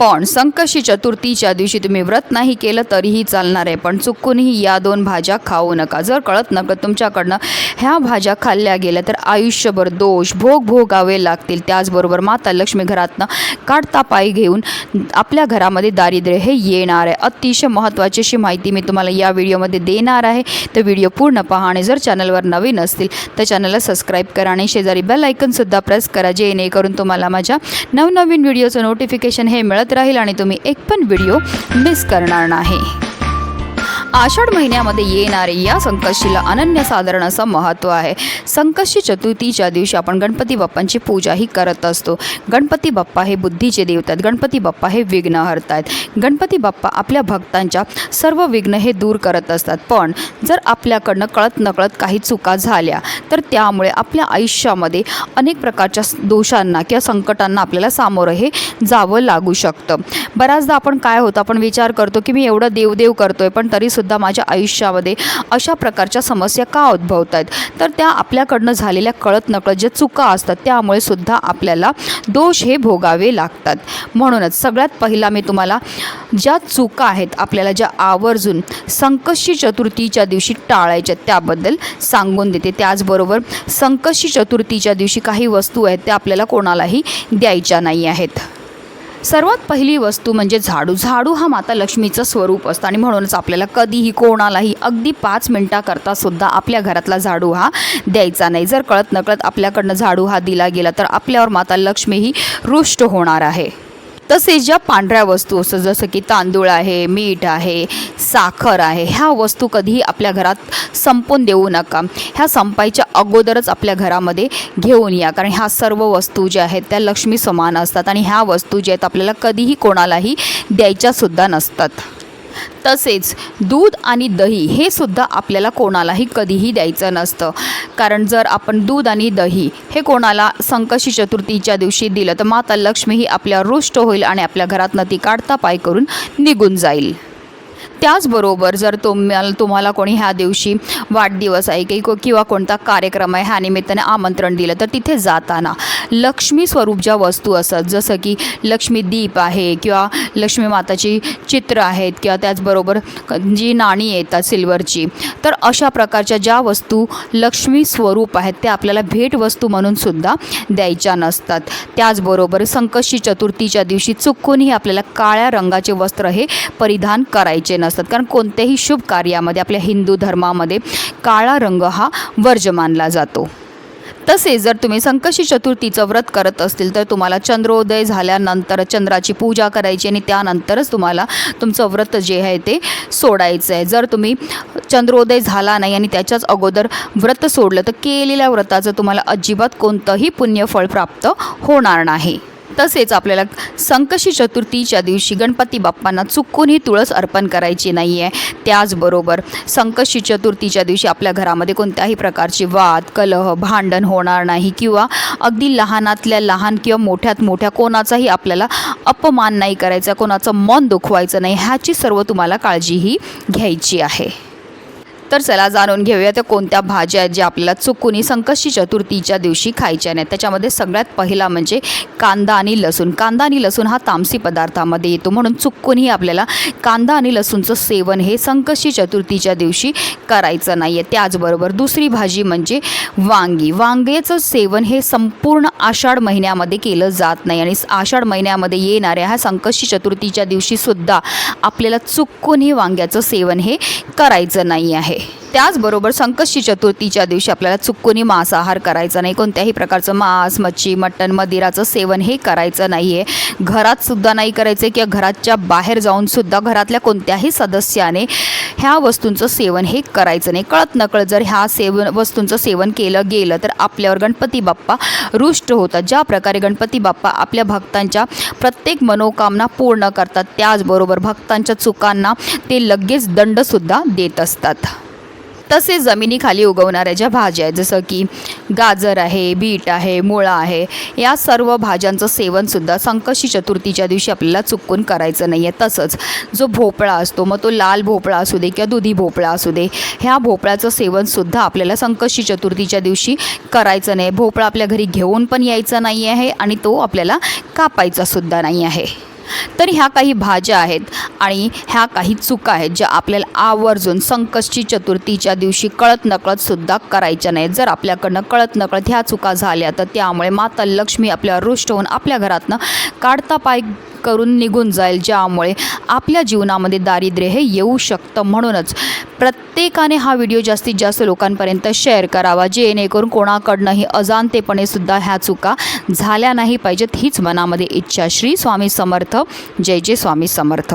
पण संकष्टी चतुर्थीच्या दिवशी तुम्ही व्रत नाही केलं तरीही चालणार आहे. पण चुकूनही या दोन भाज्या खाऊ नका. जर कळत नकळत तुमच्याकडनं ह्या भाज्या खाल्ल्या गेल्या तर आयुष्यभर दोष भोग भोगावे लागतील. त्याचबरोबर माता लक्ष्मी घरातनं काढता पायी घेऊन आपल्या घरामध्ये दारिद्र्य हे येणार आहे. अतिशय महत्त्वाची अशी माहिती मी तुम्हाला या व्हिडिओमध्ये देणार आहे. तर व्हिडिओ पूर्ण पहा आणि जर चॅनलवर नवीन असतील तर चॅनलला सबस्क्राईब करा आणि शेजारी बेल ऐकनसुद्धा प्रेस करा जेणेकरून तुम्हाला माझ्या नवनवीन व्हिडिओचं नोटिफिकेशन हे मिळत राहील आणि तुम्ही एक पण व्हिडिओ मिस करणार नाही. आषाढ महिन्यामध्ये येणारे या संकष्टीला अनन्यसाधारण असं महत्त्व आहे. संकष्टी चतुर्थीच्या दिवशी आपण गणपती बाप्पांची पूजाही करत असतो. गणपती बाप्पा हे बुद्धीचे देवता आहेत. गणपती बाप्पा हे विघ्न हरतायत गणपती बाप्पा आपल्या भक्तांच्या सर्व विघ्न हे दूर करत असतात. पण जर आपल्याकडनं कळत नकळत काही चुका झाल्या तर त्यामुळे आपल्या आयुष्यामध्ये अनेक प्रकारच्या दोषांना किंवा संकटांना आपल्याला सामोरं हे जावं लागू शकतं. बऱ्याचदा आपण काय होतं आपण विचार करतो की मी एवढं देवदेव करतोय पण तरीसुद्धा सुद्धा माझ्या आयुष्यामध्ये अशा प्रकारच्या समस्या का उद्भवत आहेत तर त्या आपल्याकडनं झालेल्या कळत नकळत ज्या चुका असतात त्यामुळे सुद्धा आपल्याला दोष हे भोगावे लागतात. म्हणूनच सगळ्यात पहिला मी तुम्हाला ज्या चुका आहेत आपल्याला ज्या आवर्जून संकष्टी चतुर्थीच्या दिवशी टाळायच्या त्याबद्दल सांगून देते. त्याचबरोबर संकष्टी चतुर्थीच्या दिवशी काही वस्तू आहेत त्या आपल्याला कोणालाही द्यायच्या नाही आहेत. सर्वात पहिली वस्तू म्हणजे झाडू. झाडू हा माता लक्ष्मीचं स्वरूप असतं आणि म्हणूनच आपल्याला कधीही कोणालाही अगदी पाच मिनटाकरता सुद्धा आपल्या घरातला झाडू हा द्यायचा नाही. जर कळत नकळत आपल्याकडनं झाडू हा दिला गेला तर आपल्यावर माता लक्ष्मी ही रुष्ट होणार आहे. तसेच ज्या पांढऱ्या वस्तू असतात जसं की तांदूळ आहे मीठ आहे साखर आहे ह्या वस्तू कधीही आपल्या घरात संपून देऊ नका. ह्या संपायच्या अगोदरच आपल्या घरामध्ये घेऊन या कारण ह्या सर्व वस्तू ज्या आहेत त्या लक्ष्मी समान असतात आणि ह्या वस्तू ज्या आहेत आपल्याला कधीही कोणालाही द्यायच्यासुद्धा नसतात. तसेच दूध आणि दही हे सुद्धा आपल्याला कोणालाही कधीही द्यायचं नसतं. कारण जर आपण दूध आणि दही हे कोणाला संकशी चतुर्थीच्या दिवशी दिलं तर माता लक्ष्मी ही आपल्या रुष्ट होईल आणि आपल्या घरातनं ती काढता पाय करून निघून जाईल. त्याचबरोबर जर तुम्हाला तुम्हाला कोणी ह्या दिवशी वाढदिवस आहे की किंवा कोणता कार्यक्रम आहे ह्या निमित्ताने आमंत्रण दिलं तर तिथे जाताना लक्ष्मी स्वरूप ज्या वस्तू असतात जसं की लक्ष्मी दीप आहे किंवा लक्ष्मी माताची चित्र आहेत किंवा त्याचबरोबर जी नाणी येतात सिल्वरची तर अशा प्रकारच्या ज्या वस्तू लक्ष्मी स्वरूप आहेत त्या आपल्याला भेटवस्तू म्हणून सुद्धा द्यायच्या नसतात. त्याचबरोबर संकष्टी चतुर्थीच्या दिवशी चुकूनही आपल्याला काळ्या रंगाचे वस्त्र हे परिधान करायचे नसतात. कारण कोणत्याही शुभ कार्यामध्ये आपल्या हिंदू धर्मामध्ये काळा रंग हा वर्ज मानला जातो. तसेच जर तुम्ही संकष्टी चतुर्थीचं व्रत करत असतील तर तुम्हाला चंद्रोदय झाल्यानंतर चंद्राची पूजा करायची आणि त्यानंतरच तुम्हाला तुमचं व्रत जे आहे ते सोडायचं आहे. जर तुम्ही चंद्रोदय झाला नाही आणि त्याच्याच अगोदर व्रत सोडलं तर केलेल्या व्रताचं तुम्हाला अजिबात कोणतंही पुण्यफळ प्राप्त होणार नाही. तसेच आपल्याला संकष्टी चतुर्थीच्या दिवशी गणपती बाप्पांना चुकूनही तुळस अर्पण करायची नाही आहे त्याचबरोबर संकष्टी चतुर्थीच्या दिवशी आपल्या घरामध्ये कोणत्याही प्रकारचे वाद कलह भांडण होणार नाही किंवा अगदी लहानातल्या लहान किंवा मोठ्यात मोठ्या कोणाचाही आपल्याला अपमान नाही करायचा कोणाचं मन दुखवायचं नाही ह्याची सर्व तुम्हाला काळजीही घ्यायची आहे. तर चला जाणून घेऊया त्या कोणत्या भाज्या आहेत ज्या आपल्याला चुकूनही संकष्टी चतुर्थीच्या दिवशी खायच्या नाहीत. त्याच्यामध्ये सगळ्यात पहिला म्हणजे कांदा आणि लसूण. कांदा आणि लसूण हा तामसी पदार्थामध्ये येतो म्हणून चुकूनही आपल्याला कांदा आणि लसूणचं सेवन हे संकष्टी चतुर्थीच्या दिवशी करायचं नाही आहे त्याचबरोबर दुसरी भाजी म्हणजे वांगी. वांग्याचं सेवन हे संपूर्ण आषाढ महिन्यामध्ये केलं जात नाही आणि आषाढ महिन्यामध्ये येणाऱ्या ह्या संकष्टी चतुर्थीच्या दिवशीसुद्धा आपल्याला चुकूनही वांग्याचं सेवन हे करायचं नाही आहे त्याचबरोबर संकष्टी चतुर्थीच्या दिवशी आपल्याला चुकूनही मांसाहार करायचा नाही. कोणत्याही प्रकारचं मांस मच्छी मटण मदिराचं सेवन हे करायचं नाही आहे घरातसुद्धा नाही करायचं किंवा घराच्या बाहेर जाऊनसुद्धा घरातल्या कोणत्याही सदस्याने ह्या वस्तूंचं सेवन हे करायचं नाही. कळत नकळत जर ह्या सेवन वस्तूंचं सेवन केलं गेलं तर आपल्यावर गणपती बाप्पा रुष्ट होतात. ज्या प्रकारे गणपती बाप्पा आपल्या भक्तांच्या प्रत्येक मनोकामना पूर्ण करतात त्याचबरोबर भक्तांच्या चुकांना ते लगेच दंडसुद्धा देत असतात. तसेच जमिनीखाली उगवणाऱ्या ज्या भाज्या आहेत जसं की गाजर आहे बीट आहे मुळा आहे या सर्व भाज्यांचं सेवनसुद्धा संकष्टी चतुर्थीच्या दिवशी आपल्याला चुकून करायचं नाही आहे तसंच जो भोपळा असतो मग तो लाल भोपळा असू दे किंवा दुधी भोपळा असू दे ह्या भोपळ्याचं सेवनसुद्धा आपल्याला संकष्टी चतुर्थीच्या दिवशी करायचं नाही. भोपळा आपल्या घरी घेऊन पण यायचा नाही आहे आणि तो आपल्याला कापायचासुद्धा नाही आहे तर ह्या काही भाज्या आहेत आणि ह्या काही चुका आहेत ज्या आपल्याला आवर्जून संकष्टी चतुर्थीच्या दिवशी कळत नकळत सुद्धा करायच्या नाहीत. जर आपल्याकडनं कळत नकळत ह्या चुका झाल्या तर त्यामुळे माता लक्ष्मी आपल्यावर रुष्ट होऊन आपल्या घरातनं काढता पाय करून निघून जाईल ज्यामुळे आपल्या जीवनामध्ये दारिद्र्य हे येऊ शकतं. म्हणूनच प्रत्येकाने हा व्हिडिओ जास्तीत जास्त लोकांपर्यंत शेअर करावा जेणेकरून कोणाकडनंही अजाणतेपणे सुद्धा ह्या चुका झाल्या नाही पाहिजेत हीच मनामध्ये इच्छा. श्री स्वामी समर्थ. जय जय स्वामी समर्थ.